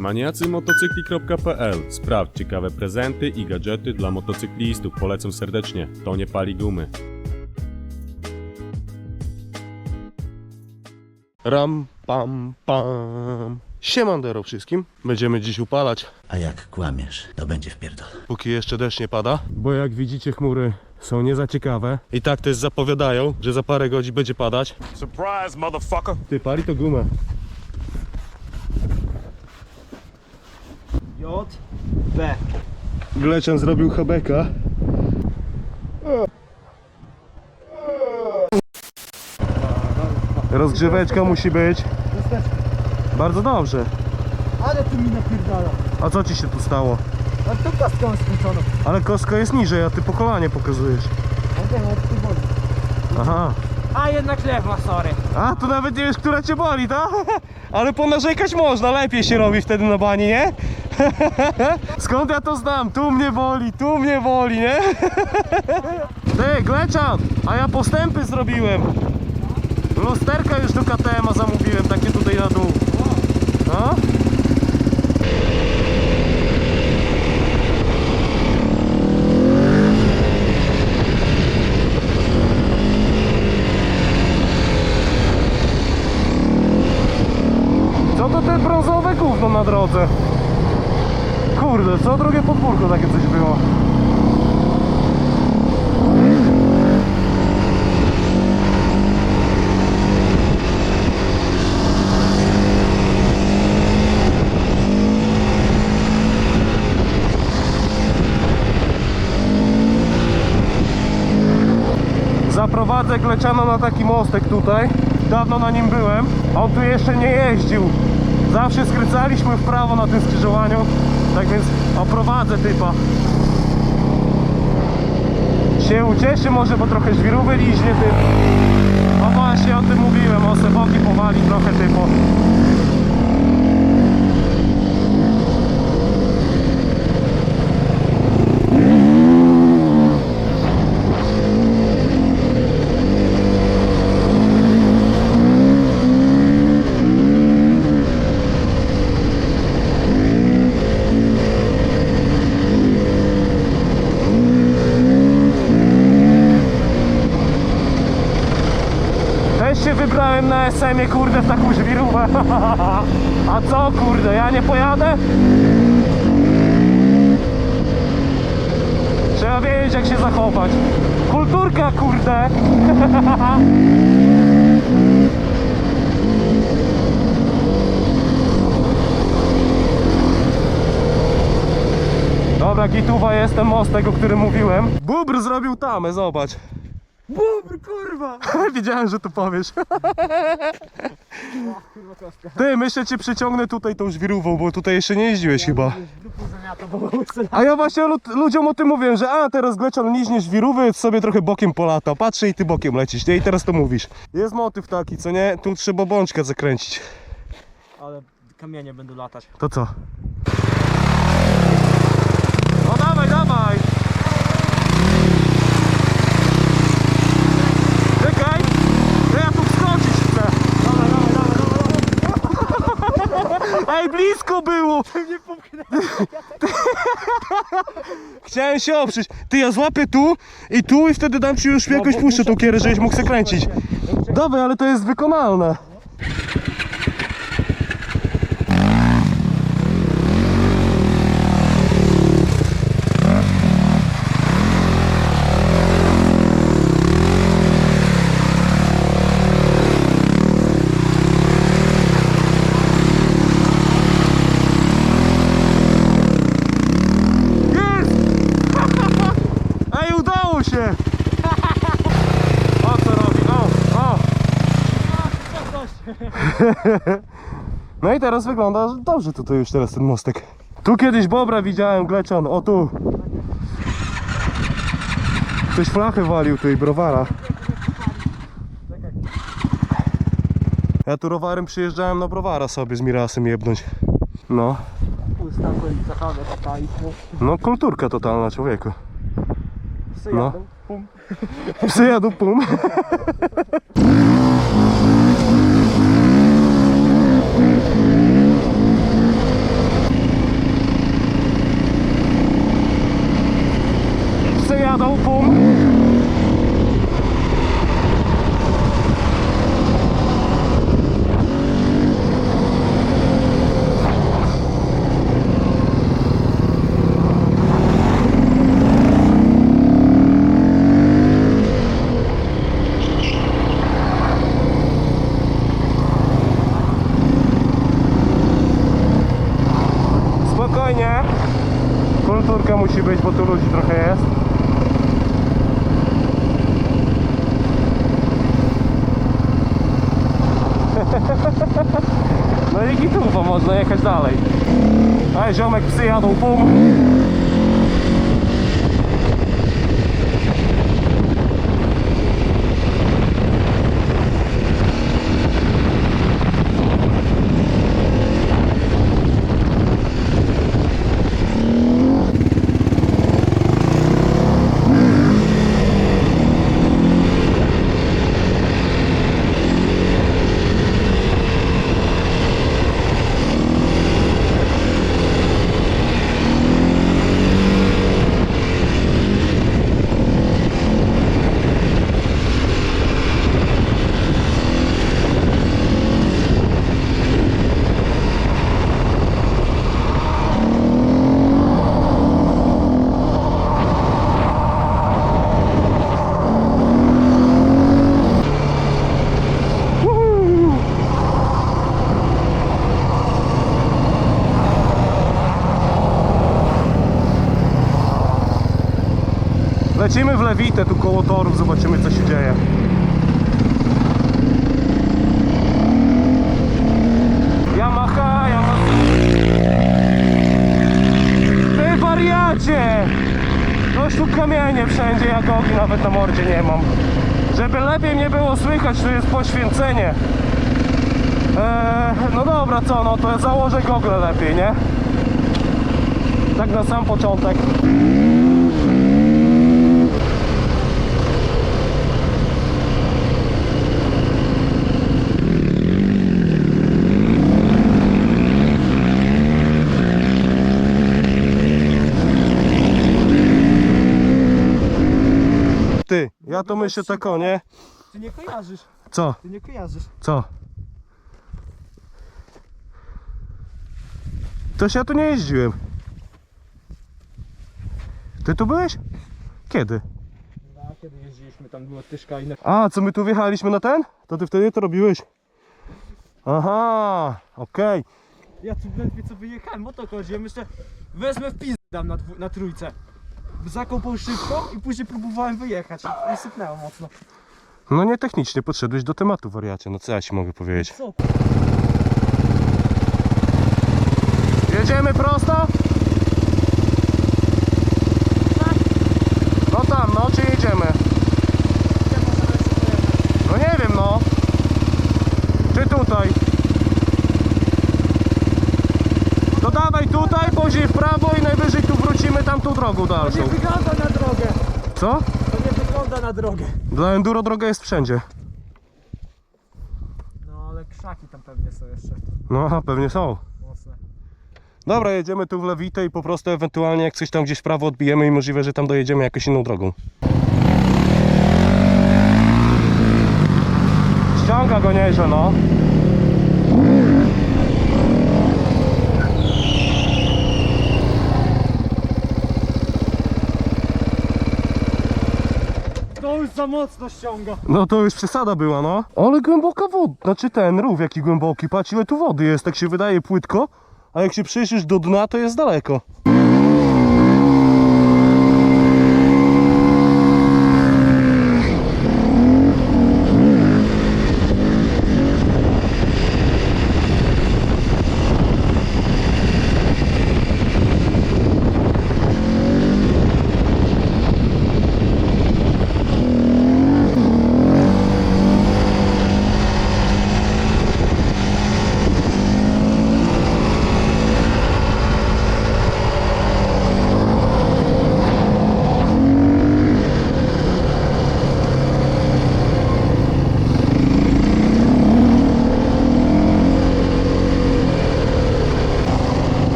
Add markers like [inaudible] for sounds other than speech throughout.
Maniacymotocykli.pl Sprawdź ciekawe prezenty i gadżety dla motocyklistów. Polecam serdecznie. To nie pali gumy. Ram, pam, pam. Siemandero wszystkim. Będziemy dziś upalać, A jak kłamiesz, to będzie wpierdol. póki jeszcze deszcz nie pada. Bo jak widzicie chmury są nie za ciekawe. I tak też zapowiadają, że za parę godzin będzie padać. Surprise, motherfucker. Ty, pali to gumę. J, B. Glecian zrobił habeka. Rozgrzeweczka musi być. Bardzo dobrze. Ale ty mi napierdala. A co ci się tu stało? A to kostką skończoną. Ale kostka jest niżej, a ty po kolanie pokazujesz. A boli. Aha. A jednak lewa, sorry. A, tu nawet nie wiesz, która cię boli, tak? [laughs] Ale ponarzekać można, lepiej się robi wtedy na bani, nie? [laughs] Skąd ja to znam? Tu mnie boli, tu mnie boli, nie? [laughs] Ty, Glecian, a ja postępy zrobiłem. Lusterka już do KTM-a zamówiłem, takie tutaj na dół. No? Co to te brązowe gówno na drodze? Co drugie podwórko takie coś było. Zaprowadzę Gleciano na taki mostek tutaj. Dawno na nim byłem. On tu jeszcze nie jeździł. Zawsze skręcaliśmy w prawo na tym skrzyżowaniu. Tak więc oprowadzę typa. Się ucieszy może, bo trochę żwirówy liźnie typ. No właśnie o tym mówiłem, o seboki powali trochę typu. Też się wybrałem na SM-ie, kurde, w taką żwirówę. [laughs] A co, kurde, ja nie pojadę? Trzeba wiedzieć, jak się zachować. Kulturka, kurde. [laughs] Dobra, gituwa jest ten mostek, o którym mówiłem. Bubr zrobił tamę, zobacz. Bubr, kurwa! [laughs] Wiedziałem, że to powiesz. Kurwa kostka. Ty, myślę cię przyciągnę tutaj tą żwirówą, bo tutaj jeszcze nie jeździłeś chyba. Grupą zamiata, bo łysy. A ja właśnie lu- ludziom o tym mówiłem, że a teraz Glecian liźnie żwirówy, sobie trochę bokiem polata. Patrzę i ty bokiem lecisz, nie? I teraz to mówisz. Jest motyw taki, co nie? Tu trzeba bączka zakręcić. Ale kamienie będą latać. To co? No dawaj, dawaj! Czekaj! To ja tu wskoczyć chcę! Ej, blisko było! [laughs] [laughs] Chciałem się oprzeć. Ty, ja złapię tu i tu i wtedy dam ci już jakoś bo puszczę tą kierę, żebyś mógł kręcić. Dawaj, ale to jest wykonalne. Jest! Ej, udało się! O co robi? O, o! [laughs] No i teraz wygląda dobrze tutaj już teraz ten mostek. Tu kiedyś bobra widziałem, gleczon, o tu. Ktoś flachę walił tu i browara. Ja tu rowerem przyjeżdżałem na browara sobie z Mirasem jebnąć. No, tutaj. no kulturka totalna człowieku. Psy No. Pum. Psy jadą pum. [laughs] spokojnie. Kulturka musi być, bo tu ludzi trochę jest. No i gituwa, można jechać dalej. A ziomek psy jadą, pum. Lecimy w Lewitę, tu koło torów, zobaczymy co się dzieje. Yamaha, Yamaha. Ty wariacie! Noż tu kamienie wszędzie, ja gogi nawet na mordzie nie mam. Żeby lepiej mnie było słychać, to jest poświęcenie. Eee, no dobra, co, no to założę gogle lepiej, nie? Tak na sam początek. Ty, ja to myślę tak o, nie? Ty nie kojarzysz, Co? ty nie kojarzysz. Co? Toż ja tu nie jeździłem. Ty tu byłeś? Kiedy? No, a kiedy jeździliśmy, tam była tyszka i na... A, co my tu wjechaliśmy na ten? To ty wtedy to robiłeś? Aha, okej. Ja tu ledwie co wyjechałem, o to chodzi. Ja myślę, wezmę w pizd dam na, dwu, na trójce. Zakąpał szybko i później próbowałem wyjechać i sypnęło mocno. No nie technicznie podszedłeś do tematu, wariacie. No co ja ci mogę powiedzieć? Co? Jedziemy prosto? No tam, no czy jedziemy? No nie wiem, no. Czy tutaj? To dawaj tutaj, później w prawo i najwyżej tu wrócimy tamtą drogą To dalszą. nie wygląda na drogę. Co? To nie wygląda na drogę. Dla enduro droga jest wszędzie. No ale krzaki tam pewnie są jeszcze No aha, pewnie są. mocne. Dobra, jedziemy tu w lewitę i po prostu ewentualnie jak coś tam gdzieś w prawo odbijemy i możliwe, że tam dojedziemy jakąś inną drogą. Ściąga go nieźle, no. Mocno ściąga. No to już przesada była, no. Ale głęboka woda, znaczy ten rów jaki głęboki, patrz ile tu wody jest, tak się wydaje płytko, a jak się przyjrzysz do dna, to jest daleko.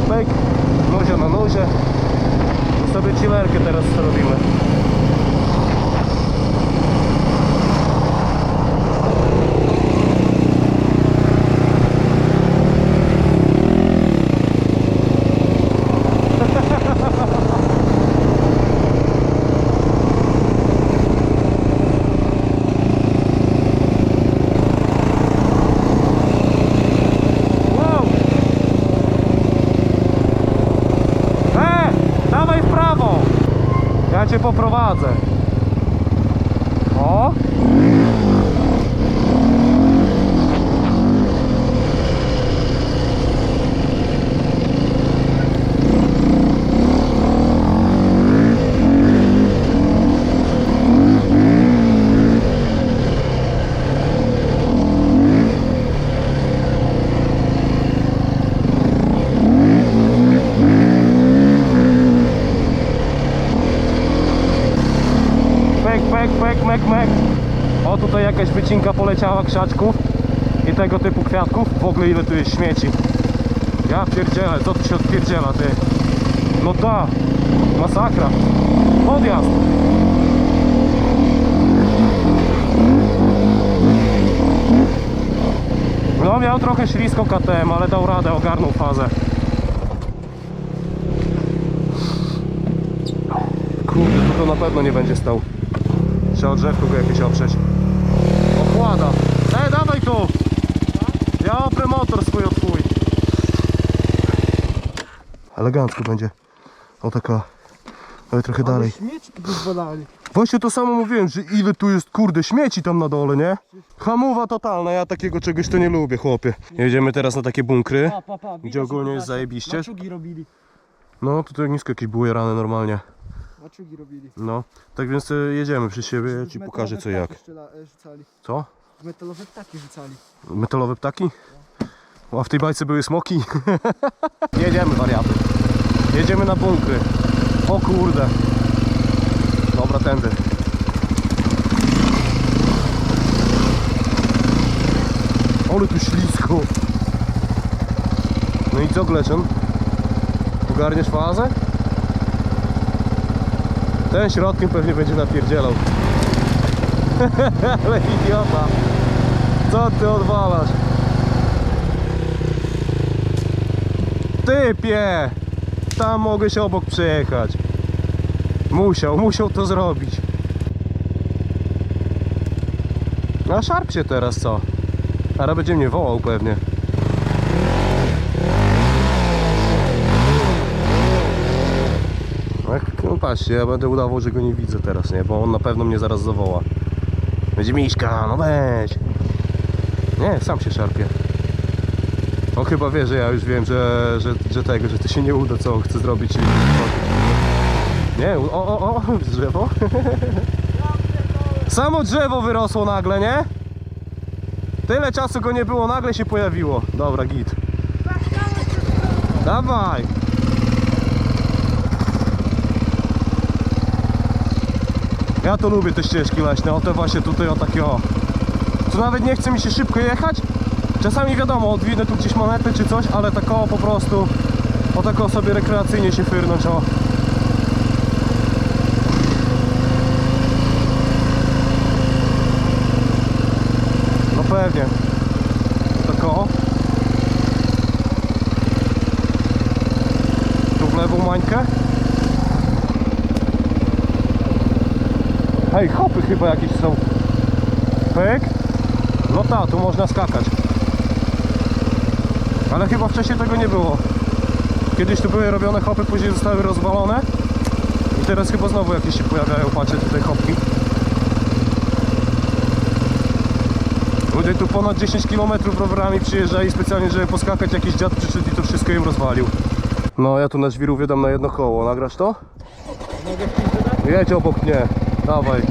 Pyk, nuzia na nuzie. To sobie chillerkę teraz robimy. Wow! cię poprowadzę. Wycinka poleciała krzaczków i tego typu kwiatków. W ogóle ile tu jest śmieci. Ja pierdzielę, co tu się odpierdziela, ty? No ta, masakra. Podjazd. No miał trochę ślisko KTM, ale dał radę, ogarnął fazę. Kurde, to na pewno nie będzie stał. Trzeba od drzewku go jakieś oprzeć. Okłada. Ej, dawaj tu! Ja oprę motor swój od twój. Elegancko będzie. O taka. Ale trochę dalej. Śmieci. Właśnie to samo mówiłem, że ile tu jest kurde śmieci tam na dole, nie? Hamuwa totalna, ja takiego czegoś to nie lubię, chłopie. Jedziemy teraz na takie bunkry. Pa, pa, pa. Gdzie ogólnie jest zajebiście. Maczugi robili. No tutaj nisko jakieś były rany normalnie. Maczugi robili. No. Tak więc e, jedziemy przy siebie, ja ci pokażę co jak. e, Rzucali. Co? Metalowe ptaki rzucali. Metalowe ptaki? O, a w tej bajce były smoki. [laughs] Jedziemy wariaty. Jedziemy na bunkry. O kurde. Dobra, tędy. Ale tu ślisko. No i co Gleczon? Ogarniesz fazę? Ten środkiem pewnie będzie napierdzielał. [laughs] Ale idiota. Co ty odwalasz? Typie! Tam mogę się obok przejechać. Musiał, musiał to zrobić. A szarp się teraz co? Ara będzie mnie wołał pewnie. Jak- No patrzcie, ja będę udawał, że go nie widzę teraz, nie? Bo on na pewno mnie zaraz zawoła. Będzie Miśka, no weź. Nie, sam się szarpie. On chyba wie, że ja już wiem, że, że, że tego, że to się nie uda, co on chce zrobić. i- Nie, o, o, o, [laughs] drzewo. [laughs] Samo drzewo wyrosło nagle, nie? Tyle czasu go nie było, nagle się pojawiło. Dobra, git. Dawaj. Ja to lubię te ścieżki leśne, o te właśnie tutaj o takie o. To nawet nie chce mi się szybko jechać. Czasami wiadomo, odwinę tu gdzieś monety czy coś, ale tak o po prostu o tak o sobie rekreacyjnie się fyrnąć o. No pewnie. Tak o. Tu w lewą mańkę. Hej, hopy chyba jakieś są. Pyk. No ta, tu można skakać. Ale chyba wcześniej tego nie było. Kiedyś tu były robione hopy, później zostały rozwalone. I teraz chyba znowu jakieś się pojawiają, patrzę tutaj hopki. Ludzie tu ponad 10 km rowerami przyjeżdżali specjalnie, żeby poskakać. Jakiś dziad przyszedł i to wszystko im rozwalił. No ja tu na żwiru dam na jedno koło. Nagrasz to? Mogę? Jedź obok mnie. Dawaj.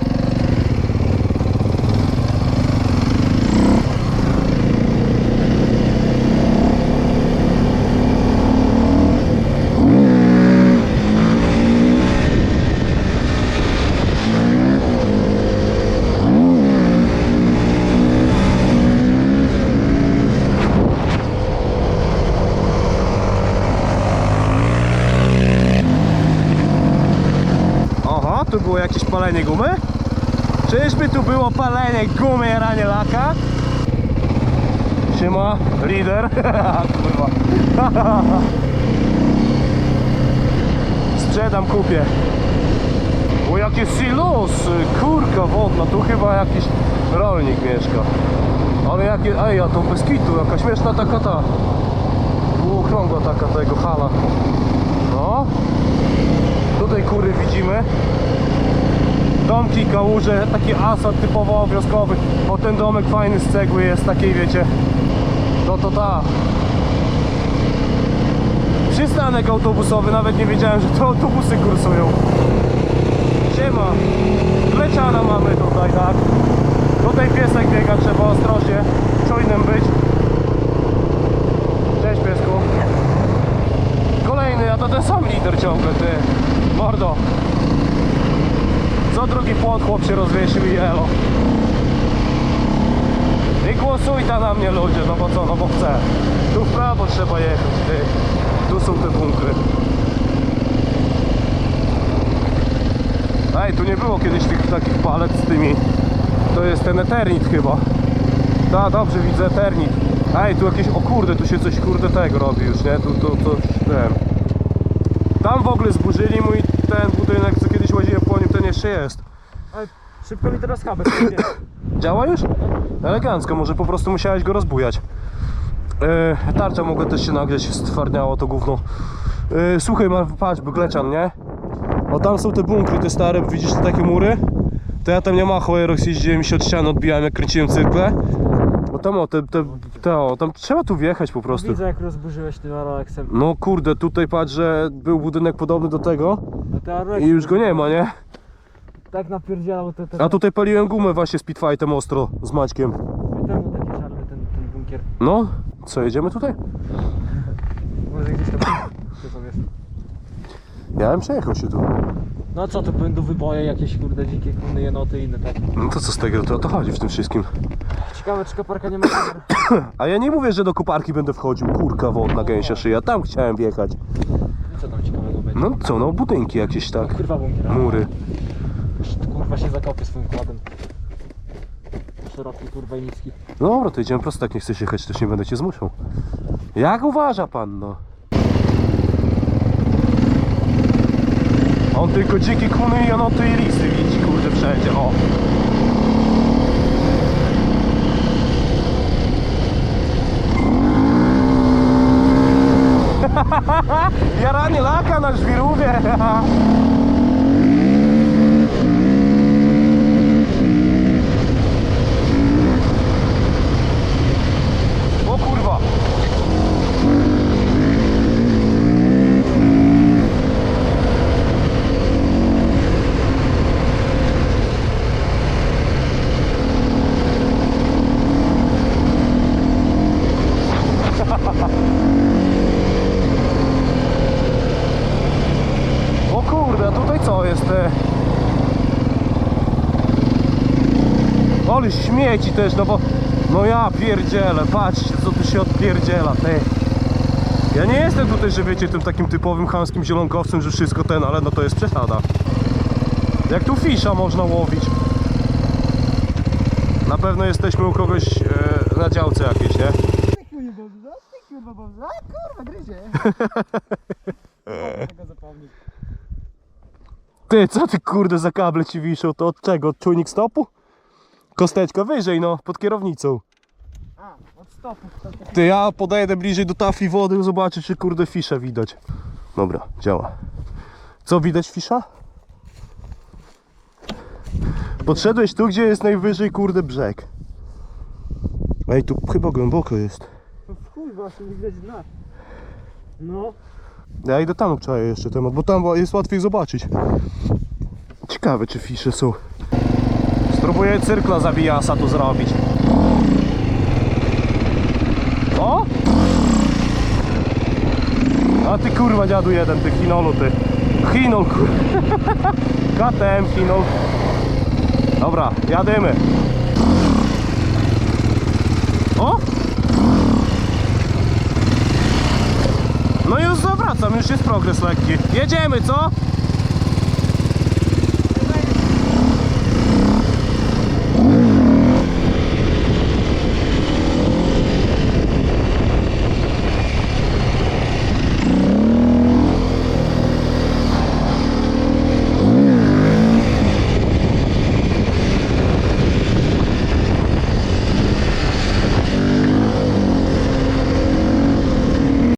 Aha, tu było jakieś palenie gumy? Czyżby tu było palenie gumy, jaranie laka? Siema, lider. [laughs] Kurwa. Sprzedam, kupię. O, jakie silosy, kurka wodna, tu chyba jakiś rolnik mieszka. Ale jakie, ej, a to bez kitu, jaka śmieszna taka ta. Półokrągła taka tego hala. No. Tutaj kury widzimy. Domki, kałuże, taki asfalt typowo obowiązkowy. O ten domek fajny z cegły jest takiej, wiecie. No to ta. Przystanek autobusowy, nawet nie wiedziałem, że to autobusy kursują. Siema. Leciana mamy tutaj, tak? Tutaj piesek biega, trzeba ostrożnie, czujnym być. Cześć piesku. Kolejny, a to ten sam lider ciągle, ty. Mordo. Co drugi płot się rozwiesił i elo. I głosuj ta na mnie ludzie, no bo co, no bo chcę. Tu w prawo trzeba jechać, ty. Tu są te bunkry. Ej, tu nie było kiedyś tych takich palet z tymi. To jest ten Eternit chyba. Da, dobrze widzę Eternit. Ej, tu jakieś, o kurde, tu się coś kurde tego robi już, nie? Tu, tu, tu, ten. Tam w ogóle zburzyli mój ten budynek, co kiedyś łaziłem po nim, ten jeszcze jest. Ale szybko mi teraz kabel. [coughs] Działa już? Elegancko, może po prostu musiałeś go rozbujać. Yy, tarcza mogła też się nagrzeć, stwardniało to gówno. Yy, słuchaj, ma, patrz, Glecian, nie? O tam są te bunkry, te stare, widzisz te takie mury? To ja tam nie ma Aerox jeździłem i się od ściany odbijałem jak kręciłem cyrkle. Bo tam o, te, te, te o, tam trzeba tu wjechać po prostu. Widzę jak rozburzyłeś tym Arolexem. No kurde, tutaj patrz, że był budynek podobny do tego A te i już go nie ma, nie? Tak napierdzielał te, te, A tutaj paliłem gumę właśnie z Pitfightem ostro, z Maćkiem. temu takie czarne ten, ten bunkier. No, co, jedziemy tutaj? Może gdzieś tam [coughs] to wiesz. Ja bym przejechał się tu. No co, to będą wyboje jakieś kurde dzikie kuny, jenoty i inne takie. No to co z tego, to o to chodzi w tym wszystkim. Ciekawe czy koparka nie ma kamer. [coughs] A ja nie mówię, że do koparki będę wchodził, kurka wodna, gęsia szyja, tam chciałem wjechać. I co tam ciekawego będzie? No co, no budynki jakieś tak, Kurwa bunkier. a? mury. Kurwa się zakopie swoim kładem. Szeroki kurwa i niski. No dobra, to idziemy prosto, jak nie chcesz jechać, też nie będę cię zmuszał. Jak uważa pan, no? On tylko dziki kuny janoty i lisy widzi, kurde, wszędzie, o. [laughs] Jaranie laka na żwirówie. [laughs] O kurwa. O kurde, a tutaj co jest? e? Ale śmieci też, no bo... No ja pierdzielę, patrzcie co tu się odpierdziela, ty. Ja nie jestem tutaj, że wiecie, tym takim typowym chamskim zielonkowcem, że wszystko ten, ale no to jest przesada. Jak tu fisza można łowić? Na pewno jesteśmy u kogoś e, na działce jakiejś, nie? Kurwa, gryzie. [laughs] tego zapomnieć. Ty, co ty kurde za kable ci wiszą? To od czego? Od czujnik stopu? Kosteczka wyżej, no, pod kierownicą. A, od stopu. Ty, ja podejdę bliżej do tafli wody, zobaczę czy kurde fiszę widać. Dobra, działa. Co widać fisza? Podszedłeś tu, gdzie jest najwyżej kurde brzeg. Ej, tu chyba głęboko jest. W chuj właśnie, widać dna. No. Ja idę tam obczaję jeszcze temat, bo tam jest łatwiej zobaczyć. Ciekawe czy fisze są. Spróbuję cyrkla zabijasa tu zrobić. O! A ty kurwa dziadu jeden, ty chinolu ty. Chinol kur... [laughs] KTM chinol. Dobra, jadymy. O! No już zawracam, już jest progres lekki. Jedziemy, co?